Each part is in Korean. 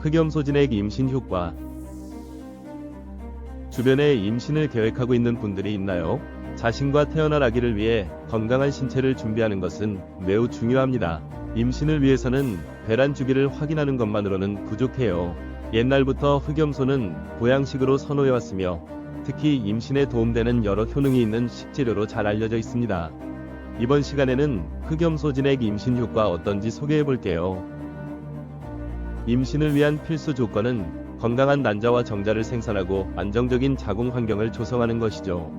흑염소진액 임신 효과 주변에 임신을 계획하고 있는 분들이 있나요? 자신과 태어날 아기를 위해 건강한 신체를 준비하는 것은 매우 중요합니다. 임신을 위해서는 배란 주기를 확인하는 것만으로는 부족해요. 옛날부터 흑염소는 보양식으로 선호해왔으며 특히 임신에 도움되는 여러 효능이 있는 식재료로 잘 알려져 있습니다. 이번 시간에는 흑염소 진액 임신 효과 어떤지 소개해 볼게요. 임신을 위한 필수 조건은 건강한 난자와 정자를 생산하고 안정적인 자궁 환경을 조성하는 것이죠.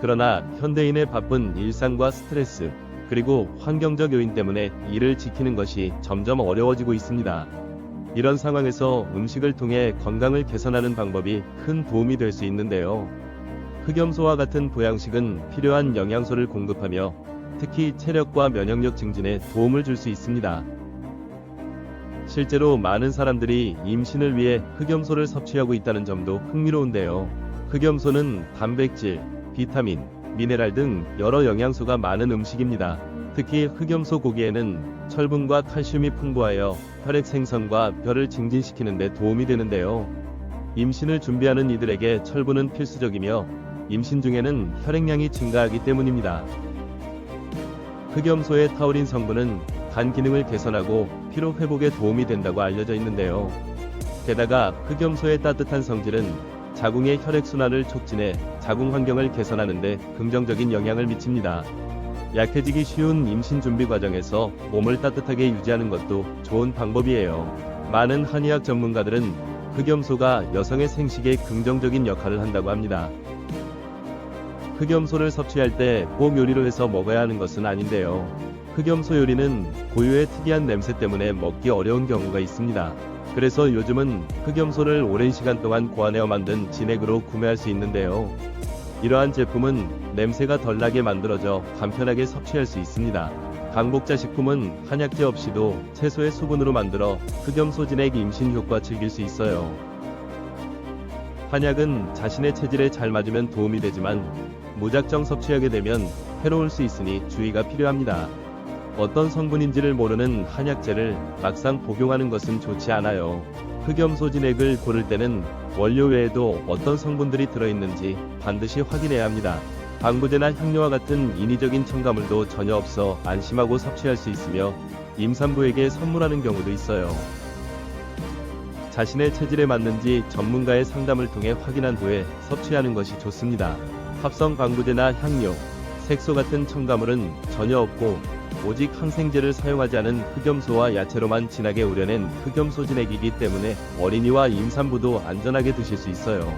그러나 현대인의 바쁜 일상과 스트레스, 그리고 환경적 요인 때문에 이를 지키는 것이 점점 어려워지고 있습니다. 이런 상황에서 음식을 통해 건강을 개선하는 방법이 큰 도움이 될 수 있는데요. 흑염소와 같은 보양식은 필요한 영양소를 공급하며 특히 체력과 면역력 증진에 도움을 줄 수 있습니다. 실제로 많은 사람들이 임신을 위해 흑염소를 섭취하고 있다는 점도 흥미로운데요. 흑염소는 단백질, 비타민, 미네랄 등 여러 영양소가 많은 음식입니다. 특히 흑염소 고기에는 철분과 칼슘이 풍부하여 혈액 생성과 뼈를 증진시키는 데 도움이 되는데요. 임신을 준비하는 이들에게 철분은 필수적이며 임신 중에는 혈액량이 증가하기 때문입니다. 흑염소의 타우린 성분은 간 기능을 개선하고 피로 회복에 도움이 된다고 알려져 있는데요. 게다가 흑염소의 따뜻한 성질은 자궁의 혈액 순환을 촉진해 자궁 환경을 개선하는데 긍정적인 영향을 미칩니다. 약해지기 쉬운 임신 준비 과정에서 몸을 따뜻하게 유지하는 것도 좋은 방법이에요. 많은 한의학 전문가들은 흑염소가 여성의 생식에 긍정적인 역할을 한다고 합니다. 흑염소를 섭취할 때 꼭 요리로 해서 먹어야 하는 것은 아닌데요. 흑염소 요리는 고유의 특이한 냄새 때문에 먹기 어려운 경우가 있습니다. 그래서 요즘은 흑염소를 오랜 시간 동안 고안해어 만든 진액으로 구매할 수 있는데요. 이러한 제품은 냄새가 덜 나게 만들어져 간편하게 섭취할 수 있습니다. 강복자 식품은 한약재 없이도 채소의 수분으로 만들어 흑염소 진액 임신 효과 즐길 수 있어요. 한약은 자신의 체질에 잘 맞으면 도움이 되지만 무작정 섭취하게 되면 해로울 수 있으니 주의가 필요합니다. 어떤 성분인지를 모르는 한약재를 막상 복용하는 것은 좋지 않아요. 흑염소 진액을 고를 때는 원료 외에도 어떤 성분들이 들어있는지 반드시 확인해야 합니다. 방부제나 향료와 같은 인위적인 첨가물도 전혀 없어 안심하고 섭취할 수 있으며 임산부에게 선물하는 경우도 있어요. 자신의 체질에 맞는지 전문가의 상담을 통해 확인한 후에 섭취하는 것이 좋습니다. 합성 방부제나 향료, 색소 같은 첨가물은 전혀 없고 오직 항생제를 사용하지 않은 흑염소와 야채로만 진하게 우려낸 흑염소 진액이기 때문에 어린이와 임산부도 안전하게 드실 수 있어요.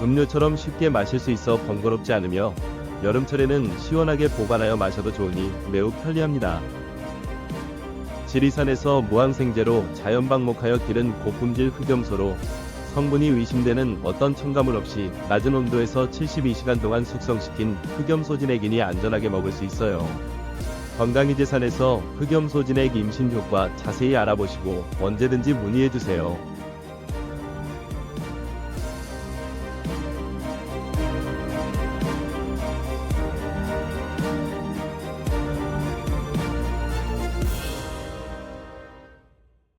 음료처럼 쉽게 마실 수 있어 번거롭지 않으며 여름철에는 시원하게 보관하여 마셔도 좋으니 매우 편리합니다. 지리산에서 무항생제로 자연 방목하여 기른 고품질 흑염소로 성분이 의심되는 어떤 첨가물 없이 낮은 온도에서 72시간 동안 숙성시킨 흑염소 진액이니 안전하게 먹을 수 있어요. 건강이 재산에서 흑염소 진액 임신 효과 자세히 알아보시고 언제든지 문의해 주세요.